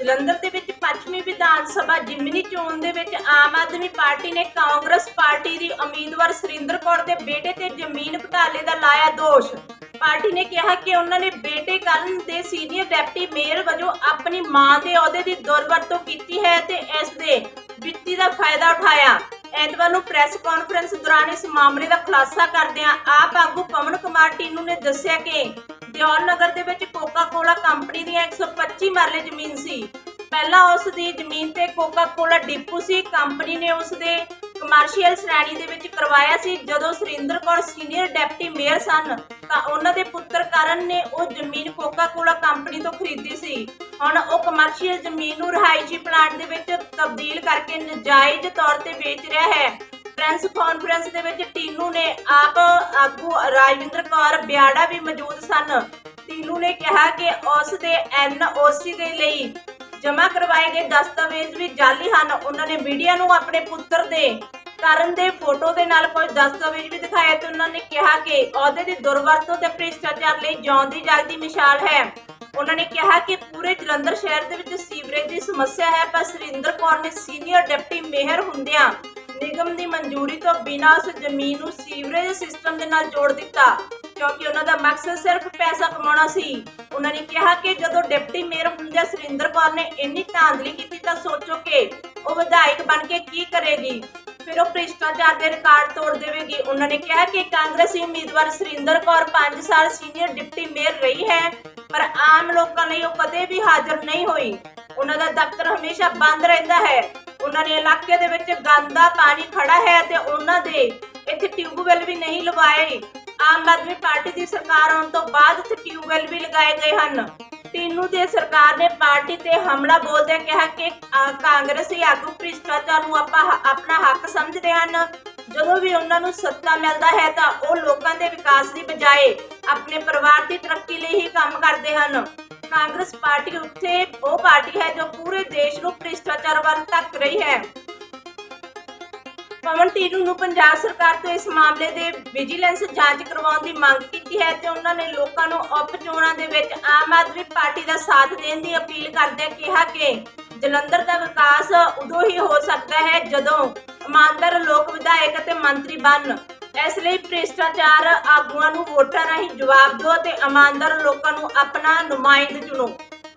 ਜਲੰਧਰ ਦੇ ਵਿੱਚ ਪੱਛਮੀ ਵਿਧਾਨ ਸਭਾ ਜਿਮਨੀ ਚੋਣ ਦੇ ਵਿੱਚ ਆਮ ਆਦਮੀ ਪਾਰਟੀ ਨੇ ਕਾਂਗਰਸ ਪਾਰਟੀ ਦੀ ਉਮੀਦਵਾਰ ਸੁਰਿੰਦਰ ਕੌਰ ਦੇ ਬੇਟੇ ਤੇ ਜ਼ਮੀਨ ਘੁਟਾਲੇ ਦਾ ਲਾਇਆ ਦੋਸ਼। ਪਾਰਟੀ ਨੇ ਕਿਹਾ ਕਿ ਉਹਨਾਂ ਨੇ ਬੇਟੇ ਕਰਨ ਦੇ ਸੀਨੀਅਰ ਡਿਪਟੀ ਮੇਅਰ ਵਜੋਂ ਆਪਣੀ ਮਾਂ ਦੇ ਅਹੁਦੇ ਦੀ ਦੁਰਵਰਤੋਂ ਕੀਤੀ ਹੈ ਤੇ ਇਸ ਦੇ ਵਿੱਤੀ ਦਾ ਫਾਇਦਾ ਉਠਾਇਆ। ਐਤਵਾਰ ਨੂੰ ਪ੍ਰੈਸ ਕਾਨਫਰੰਸ ਦੌਰਾਨ ਇਸ ਮਾਮਲੇ ਦਾ ਖੁਲਾਸਾ ਕਰਦਿਆਂ ਆਪ ਆਗੂ ਪਵਨ ਕੁਮਾਰ ਟੀਨੂ ਨੇ ਦੱਸਿਆ ਕਿ ਦਿਓਰ ਨਗਰ ਦੇ ਵਿੱਚ ਕੋਕਾ ਕੋਲਾ ਕੰਪਨੀ ਦੀਆਂ 125 ਮਰਲੇ ਜ਼ਮੀਨ ਸੀ। ਪਹਿਲਾਂ ਉਸ ਦੀ ਜ਼ਮੀਨ ਤੇ ਕੋਕਾ ਕੋਲਾ ਡਿਪੂ ਸੀ। ਕੰਪਨੀ ਨੇ ਉਸ ਦੇ ਕਮਰਸ਼ੀਅਲ ਸ਼੍ਰੇਣੀ ਦੇ ਵਿੱਚ ਕਰਵਾਇਆ ਸੀ। ਜਦੋਂ Surinder Kaur senior deputy mayor ਸਨ, ਤਾਂ ਉਹਨਾਂ ਦੇ ਪੁੱਤਰ ਕਰਨ ਨੇ ਉਹ ਜ਼ਮੀਨ ਕੋਕਾ ਕੋਲਾ ਕੰਪਨੀ ਤੋਂ ਖਰੀਦੀ ਸੀ। ਹੁਣ ਉਹ ਕਮਰਸ਼ੀਅਲ ਜ਼ਮੀਨ ਨੂੰ ਰਹਾਇਸ਼ੀ ਪਲਾਂਟ ਦੇ ਵਿੱਚ ਤਬਦੀਲ ਕਰਕੇ ਨਜਾਇਜ਼ ਤੌਰ ਤੇ ਵੇਚ ਰਿਹਾ ਹੈ। ਪ੍ਰੈਸ ਕਾਨਫਰੰਸ ਦੇ ਵਿੱਚ ਟੀਨੂ ਨੇ ਆਪ, ਆਗੂ ਰਾਜਵਿੰਦਰ ਕੌਰ ਬਿਆੜਾ ਵੀ ਮੌਜੂਦ ਸਨ। ਟੀਨੂ ਨੇ ਕਿਹਾ ਕਿ ਉਸ ਦੇ ਐਨਓਸੀ ਦੇ ਲਈ ਜਮ੍ਹਾਂ ਕਰਵਾਏ ਗਏ ਦਸਤਾਵੇਜ਼ ਵੀ ਜਾਲੀ ਹਨ। ਉਹਨਾਂ ਨੇ ਮੀਡੀਆ ਨੂੰ ਆਪਣੇ ਪੁੱਤਰ ਦੇ ਕਰਨ ਦੇ ਫੋਟੋ ਦੇ ਨਾਲ ਕੋਈ ਦਸਤਾਵੇਜ਼ ਵੀ ਦਿਖਾਇਆ ਤੇ ਉਹਨਾਂ ਨੇ ਕਿਹਾ ਕਿ ਅਹੁਦੇ ਦੀ ਦੁਰਵਰਤੋਂ ਤੇ ਭ੍ਰਿਸ਼ਟਾਚਾਰ ਲਈ ਜਿਉਂਦੀ ਜਾਗਦੀ ਮਿਸਾਲ ਹੈ। ਉਹਨਾਂ ਨੇ ਕਿਹਾ ਕਿ ਪੂਰੇ ਜਲੰਧਰ ਸ਼ਹਿਰ ਦੇ ਵਿੱਚ ਸੀਵਰੇਜ ਦੀ ਸਮੱਸਿਆ ਹੈ, ਪਰ ਸੁਰਿੰਦਰ ਕੌਰ ਨੇ ਸੀਨੀਅਰ ਡਿਪਟੀ ਮੇਅਰ ਹੁੰਦਿਆਂ ਨਿਗਮ ਦੀ ਮਨਜ਼ੂਰੀ ਤੋਂ ਬਿਨਾਂ ਉਸ ਜ਼ਮੀਨ ਨੂੰ ਸੀਵਰੇਜ ਸਿਸਟਮ ਦੇ ਨਾਲ ਜੋੜ ਦਿੱਤਾ, ਕਿਉਂਕਿ ਉਹਨਾਂ ਦਾ ਮਕਸਦ ਸਿਰਫ ਪੈਸਾ ਕਮਾਉਣਾ ਸੀ। ਉਹਨਾਂ ਨੇ ਕਿਹਾ ਕਿ ਜਦੋਂ ਡਿਪਟੀ ਮੇਅਰ ਹੁੰਦਿਆਂ ਸੁਰਿੰਦਰ ਕੌਰ ਨੇ ਇੰਨੀ ਧਾਂਦਲੀ ਕੀਤੀ ਤਾਂ ਸੋਚੋ ਕਿ ਉਹ ਵਿਧਾਇਕ ਬਣ ਕੇ ਕੀ ਕਰੇਗੀ। ਫਿਰ ਉਹ ਭ੍ਰਿਸ਼ਟਾਚਾਰ ਦੇ ਰਿਕਾਰਡ ਤੋੜ ਦੇਵੇਗੀ। ਉਹਨਾਂ ਨੇ ਕਿਹਾ ਕਿ ਕਾਂਗਰਸੀ ਉਮੀਦਵਾਰ ਸੁਰਿੰਦਰ ਕੌਰ 5 ਸਾਲ ਸੀਨੀਅਰ ਡਿਪਟੀ ਮੇਅਰ ਰਹੀ ਹੈ, ਪਰ ਆਮ ਲੋਕਾਂ ਲਈ ਉਹ ਕਦੇ ਵੀ ਹਾਜ਼ਰ ਨਹੀਂ ਹੋਈ। ਉਹਨਾਂ ਦਾ ਦਫ਼ਤਰ ਹਮੇਸ਼ਾ ਬੰਦ ਰਹਿੰਦਾ ਹੈ। ਉਹਨਾਂ ਨੇ ਇਲਾਕੇ ਦੇ ਵਿੱਚ ਗੰਦਾ ਪਾਣੀ ਖੜਾ ਹੈ ਤੇ ਉਹਨਾਂ ਦੇ ਇੱਥੇ ਟਿਊਬਵੈਲ ਵੀ ਨਹੀਂ ਲਵਾਏ। ਆਮ ਆਦਮੀ ਪਾਰਟੀ ਦੀ ਸਰਕਾਰ ਆਉਣ ਤੋਂ ਬਾਅਦ ਇੱਥੇ ਟਿਊਬਵੈਲ ਵੀ ਲਗਾਏ ਗਏ ਹਨ। ਟੀਨੂ ਦੇ ਸਰਕਾਰ ਨੇ ਪਾਰਟੀ ਤੇ ਹਮਲਾ ਬੋਲਦਿਆਂ ਕਿਹਾ ਕਿ ਕਾਂਗਰਸੀ ਆਗੂ ਭ੍ਰਿਸ਼ਟਾਚਾਰ ਨੂੰ ਆਪਾਂ ਆਪਣਾ ਹੱਕ ਸਮਝਦੇ ਹਨ। ਜਦੋਂ ਵੀ ਉਹਨਾਂ ਨੂੰ ਸੱਤਾ ਮਿਲਦਾ ਹੈ ਤਾਂ ਉਹ ਲੋਕਾਂ ਦੇ ਵਿਕਾਸ ਦੀ ਬਜਾਏ ਆਪਣੇ ਪਰਿਵਾਰ ਦੀ ਤਰੱਕੀ ਲਈ ਹੀ ਕੰਮ ਕਰਦੇ ਹਨ। ਕਾਂਗਰਸ ਪਾਰਟੀ ਉੱਥੇ ਉਹ ਪਾਰਟੀ ਹੈ ਜੋ ਪੂਰੇ ਦੇਸ਼ ਨੂੰ ਭ੍ਰਿਸ਼ਟਾਚਾਰ ਵੱਲ ਧੱਕ ਰਹੀ ਹੈ। ਪਵਨ ਟੀਨੂ ਨੂੰ ਪੰਜਾਬ ਸਰਕਾਰ ਤੋਂ ਇਸ ਮਾਮਲੇ ਦੇ ਵਿਜੀਲੈਂਸ ਜਾਂਚ ਕਰਵਾਉਣ ਦੀ ਮੰਗ ਕੀਤੀ ਹੈ ਤੇ ਉਹਨਾਂ ਨੇ ਲੋਕਾਂ ਨੂੰ ਉਪ ਚੋਣਾਂ ਦੇ ਵਿੱਚ ਆਮ ਆਦਮੀ ਪਾਰਟੀ ਦਾ ਸਾਥ ਦੇਣ ਦੀ ਅਪੀਲ ਕਰਦਿਆਂ ਕਿਹਾ ਕਿ ਜਲੰਧਰ ਦਾ ਵਿਕਾਸ ਉਦੋਂ ਹੀ ਹੋ ਸਕਦਾ ਹੈ ਜਦੋਂ ਇਮਾਨਦਾਰ ਲੋਕ ਵਿਧਾਇਕ ਅਤੇ ਮੰਤਰੀ ਬਣ ਇਸ ਲਈ ਭ੍ਰਿਸ਼ਟਾਚਾਰ ਆਗੂਆਂ ਨੂੰ ਵੋਟਾਂ ਰਾਹੀਂ ਜਵਾਬ ਦਿਓ ਤੇ ਇਮਾਨਦਾਰ ਲੋਕਾਂ ਨੂੰ ਆਪਣਾ ਨੁਮਾਇੰਦ ਚੁਣੋ।